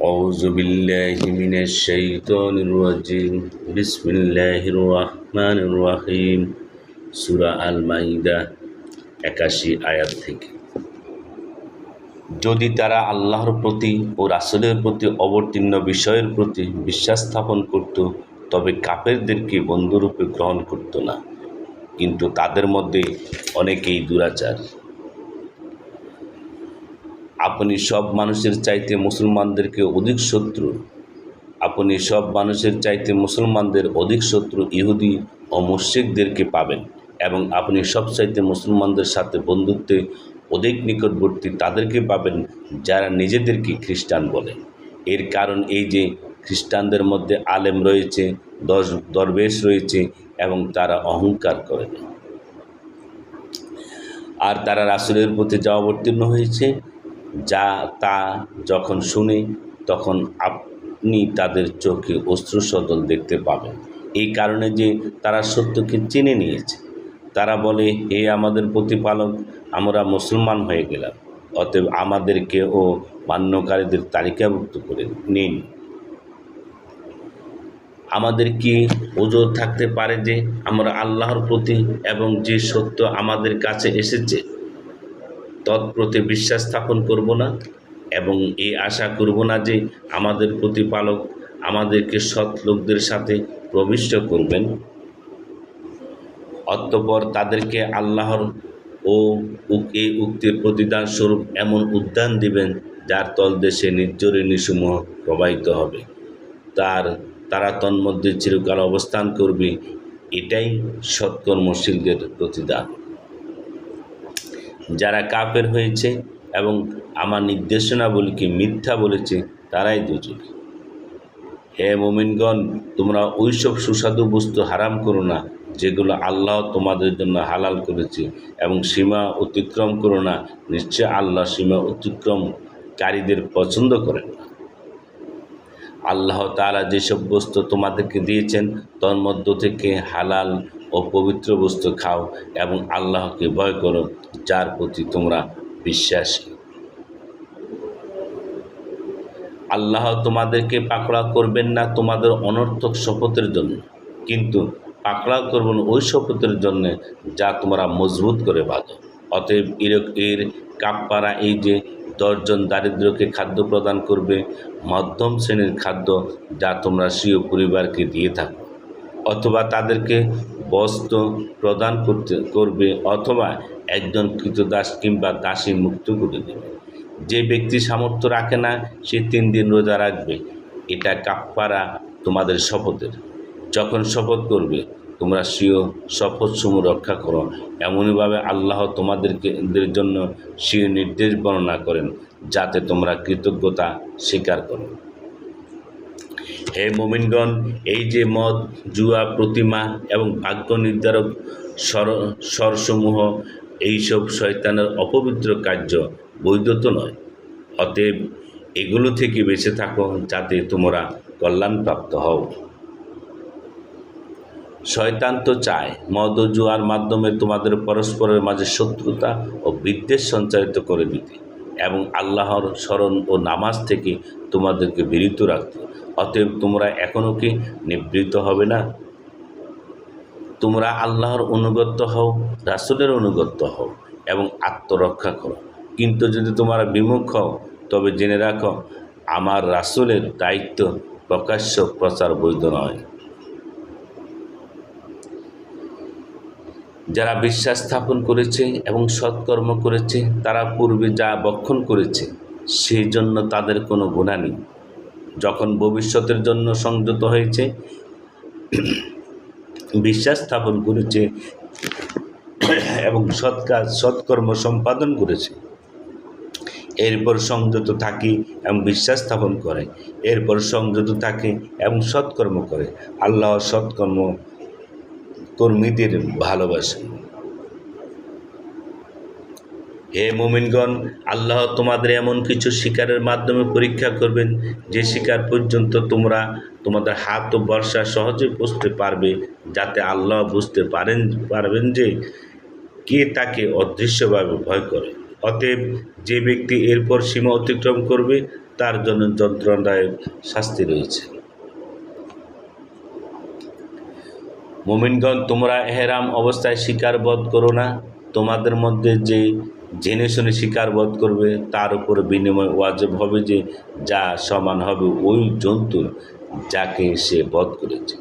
أعوذ بالله من الشيطان الرجيم بسم الله الرحمن الرحيم সুরা আল মাইদা একাশি আয়াত থেকে যদি তারা আল্লাহর প্রতি ও রাসূলের প্রতি অবতীর্ণ বিষয়ের প্রতি বিশ্বাস স্থাপন করত তবে কাফেরদেরকে বন্ধুরূপে গ্রহণ করত না কিন্তু তাদের মধ্যে অনেকেই দুরাচার আপনি সব মানুষের চাইতে মুসলমানদেরকে অধিক শত্রু। আপনি সব মানুষের চাইতে মুসলমানদের অধিক শত্রু ইহুদি ও মুশ্রিকদেরকে পাবেন এবং আপনি সব চাইতে মুসলমানদের সাথে বন্ধুত্বে অধিক নিকটবর্তী তাদেরকে পাবেন যারা নিজেদেরকে খ্রিস্টান বলে। এর কারণ এই যে খ্রিস্টানদের মধ্যে আলেম রয়েছে, দশ দরবেশ রয়েছে এবং তারা অহংকার করে। আর তারা রাসুলের প্রতি যা অবতীর্ণ হয়েছে। যা তা যখন শুনে, তখন আপনি তাদের চোখে অশ্রুসদল দেখতে পাবেন। এই কারণে যে তারা সত্যকে চিনে নিয়েছে। তারা বলে, হে আমাদের প্রতিপালক, আমরা মুসলমান হয়ে গেলাম। অতএব আমাদেরকে ও মান্যকারীদের তালিকাভুক্ত করে নিন। আমাদের কি ওজোর থাকতে পারে যে আমরা আল্লাহর প্রতি এবং যে সত্য আমাদের কাছে এসেছে? তৎপ্রতি বিশ্বাস স্থাপন করব না এবং এই আশা করব না যে আমাদের প্রতিপালক আমাদেরকে সৎ লোকদের সাথে প্রবিষ্ট করবেন। অতঃপর তাদেরকে আল্লাহর ও এই উক্তির প্রতিদান স্বরূপ এমন উদ্যান দিবেন যার তলদেশে নির্জরিণীসমূহ প্রবাহিত হবে। তার তারা তন্মধ্যে চিরকাল অবস্থান করবে, এটাই সৎকর্মশীলদের প্রতিদান। যারা কাপের হয়েছে এবং আমার নির্দেশনাবলীকে মিথ্যা বলেছে, তারাই দুজক হে মোমিনগণ, তোমরা ওইসব সুস্বাদু বস্তু হারাম করো না, যেগুলো আল্লাহ তোমাদের জন্য হালাল করেছে এবং সীমা অতিক্রম করো না। নিশ্চয় আল্লাহ সীমা অতিক্রমকারীদের পছন্দ করেন না। আল্লাহ তালা যেসব বস্তু তোমাদেরকে দিয়েছেন, তোর মধ্য থেকে হালাল ও পবিত্র বস্তু খাও এবং আল্লাহকে ভয় করো, যার প্রতি তোমরা বিশ্বাসী। আল্লাহ তোমাদেরকে পাকড়া করবেন না তোমাদের অনর্থক শপথের জন্য, কিন্তু পাকড়া করবেন ওই শপথের জন্য যা তোমরা মজবুত করে বাঁধো। অতএব এর এর কাপ্পারা এই যে দশজন দারিদ্রকে খাদ্য প্রদান করবে, মধ্যম শ্রেণির খাদ্য যা তোমরা স্বীয় পরিবারকে দিয়ে থাকো। অথবা তাদেরকে বস্ত্র প্রদান করতে করবে অথবা একজন কৃতদাস কিংবা দাসী মুক্ত করে দেবে। যে ব্যক্তি সামর্থ্য রাখে না, সে তিন দিন রোজা রাখবে। এটা কাপ্পারা তোমাদের শপথের। যখন শপথ করবে, তোমরা স্বীয় শপথসমূহ রক্ষা করো। এমনইভাবে আল্লাহ তোমাদেরকে দের জন্য স্বীয় নির্দেশ বর্ণনা করেন, যাতে তোমরা কৃতজ্ঞতা স্বীকার করো। হে মোমিনগণ, এই যে মদ, জুয়া, প্রতিমা এবং ভাগ্য নির্ধারক স্বর, স্বরসমূহ, এইসব শয়তানের অপবিত্র কার্য বৈধ তো নয়। অতএব এগুলো থেকে বেঁচে থাকো যাতে তোমরা কল্যাণপ্রাপ্ত হও। শয়তান তো চায় মদ ও জুয়ার মাধ্যমে তোমাদের পরস্পরের মাঝে শত্রুতা ও বিদ্বেষ সঞ্চারিত করে দিতে এবং আল্লাহর স্মরণ ও নামাজ থেকে তোমাদেরকে বিরত রাখতে। অতএব তোমরা এখনও কি নিবৃত্ত হবে না? তোমরা আল্লাহর অনুগত্য হও, রাসুলের অনুগত্য হও এবং আত্মরক্ষা করো। কিন্তু যদি তোমরা বিমুখ হও, তবে জেনে রাখো, আমার রাসুলের দায়িত্ব প্রকাশ্য প্রচার বৈধ নয়। যারা বিশ্বাস স্থাপন করেছে এবং সৎকর্ম করেছে, তারা পূর্বে যা বক্ষণ করেছে, সেই জন্য তাদের কোনো গুণা নেই। যখন ভবিষ্যতের জন্য সংযত হয়েছে, বিশ্বাস স্থাপন করেছে এবং সৎ কাজ সৎকর্ম সম্পাদন করেছে। এরপর সংযত থাকি এবং বিশ্বাস স্থাপন করে। এরপর সংযত থাকে এবং সৎকর্ম করে। আল্লাহ সৎকর্ম কর্মীদের ভালোবাসেন। হে মোমিনগণ, আল্লাহ তোমাদের এমন কিছু শিকারের মাধ্যমে পরীক্ষা করবেন, যে শিকার পর্যন্ত তোমরা তোমাদের হাত ও বর্ষা সহজে বুঝতে পারবে, যাতে আল্লাহ বুঝতে পারেন, পারবেন যে কে তাকে অদৃশ্যভাবে ভয় করে। অতএব যে ব্যক্তি এরপর সীমা অতিক্রম করবে, তার জন্য যন্ত্রণাদায়ক শাস্তি রয়েছে। মোমিনগণ, তোমরা এহেরাম অবস্থায় শিকার বধ করো না। তোমাদের মধ্যে যে জেনে শুনে শিকার বধ করবে, তার উপর বিনিময় ওয়াজব হবে যে, যা সমান হবে ওই জন্তুর যাকে সে বধ করেছে।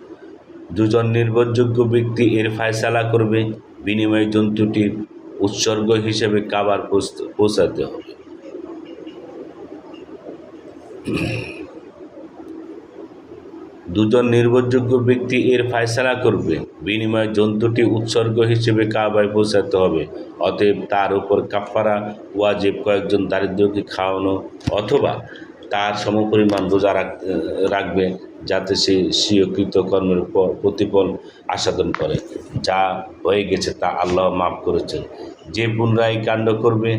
দুজন নির্ভরযোগ্য ব্যক্তি এর ফায়সালা করবে, বিনিময় জন্তুটির উৎসর্গ হিসেবে কাবার পৌঁছ- পৌঁছাতে হবে। দুজন নির্ভরযোগ্য ব্যক্তি এর ফায়সালা করবে। বিনিময়ে জন্তুটি উৎসর্গ হিসেবে কাবায় পৌঁছাতে হবে। অতএব তার উপর কাফারা ওয়াজিব কয়েকজন দারিদ্রকে খাওয়ানো অথবা তার সমপরিমাণ রোজা রাখবে যাতে সে স্বীয় কর্মের প্রতিফল আস্বাদন করে। যা হয়ে গেছে তা আল্লাহ মাফ করেছেন। যে পুনরায় কাণ্ড করবে,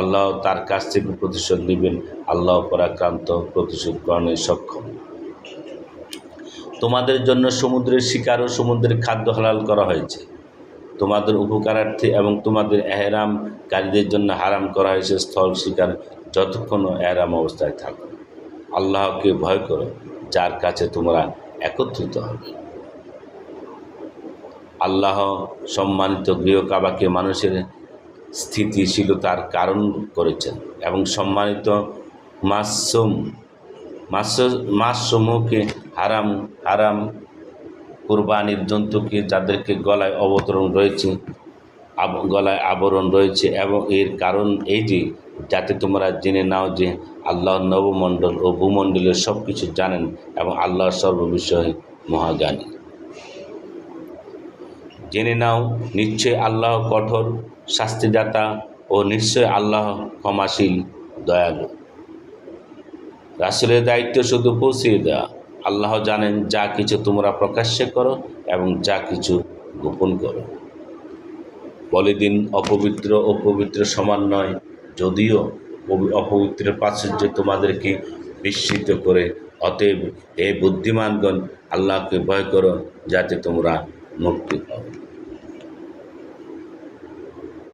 আল্লাহ তার কাছ থেকে প্রতিশোধ নেবেন। আল্লাহ পরাক্রান্ত প্রতিশোধ গ্রহণে সক্ষম। তোমাদের জন্য সমুদ্রের শিকার ও সমুদ্রের খাদ্য হালাল করা হয়েছে। তোমাদের উপকারার্থে এবং তোমাদের এহরামকারীদের জন্য হারাম করা হয়েছে স্থল শিকার যতক্ষণ এহরাম অবস্থায় থাকো। আল্লাহকে ভয় করো, যার কাছে তোমরা একত্রিত হবে। আল্লাহ সম্মানিত গৃহ কাবাকে মানুষের স্থিতিশীলতার কারণ করেছেন এবং সম্মানিত মাসুম মাস, মাসসমূহকে হারাম হারাম কুরবানির জন্তুকে যাদেরকে গলায় অবতরণ রয়েছে গলায় আবরণ রয়েছে এবং এর কারণ এই যে যাতে তোমরা জেনে নাও যে আল্লাহ নবমণ্ডল ও ভূমণ্ডলের সব কিছু জানেন এবং আল্লাহর সর্ববিষয়ে মহাজ্ঞানী। জেনে নাও, নিশ্চয় আল্লাহ কঠোর শাস্তিদাতা ও নিশ্চয় আল্লাহ ক্ষমাশীল, দয়ালু। রাসুলের দায়িত্ব শুধু পৌঁছিয়ে দেওয়া। আল্লাহ জানেন যা কিছু তোমরা প্রকাশ্যে করো এবং যা কিছু গোপন করো। বলিদিন অপবিত্র ও পবিত্র সমান নয়, যদিও পবি- অপবিত্রের প্রাচুর্য তোমাদেরকে বিস্মিত করে। অতএব, হে বুদ্ধিমানগণ, আল্লাহকে ভয় করো যাতে তোমরা মুক্তি পাও।